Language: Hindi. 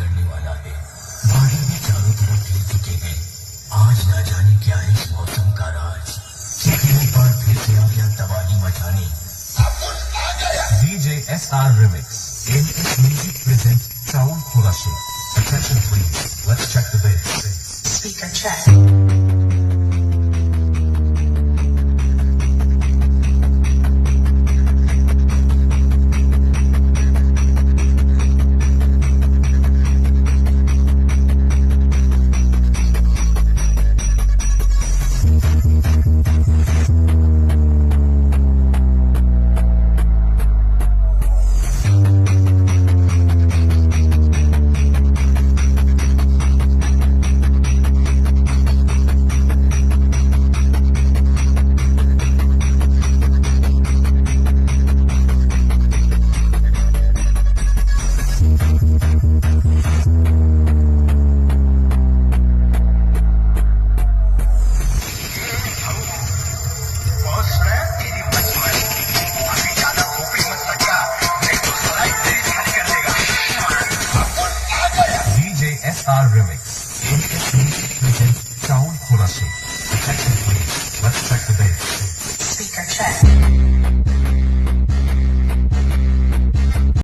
बिगड़ने वाला है। बादल भी चारों तरफ़ खिल चुके हैं। आज न जाने क्या इस मौसम का राज। पर फिर से आ गया। तबाही मचाने डीजे एस आर रिमिक्स इन इस म्यूज़िक प्रेजेंट साउंड थोड़ा Attention. Speaker check. Star Remix.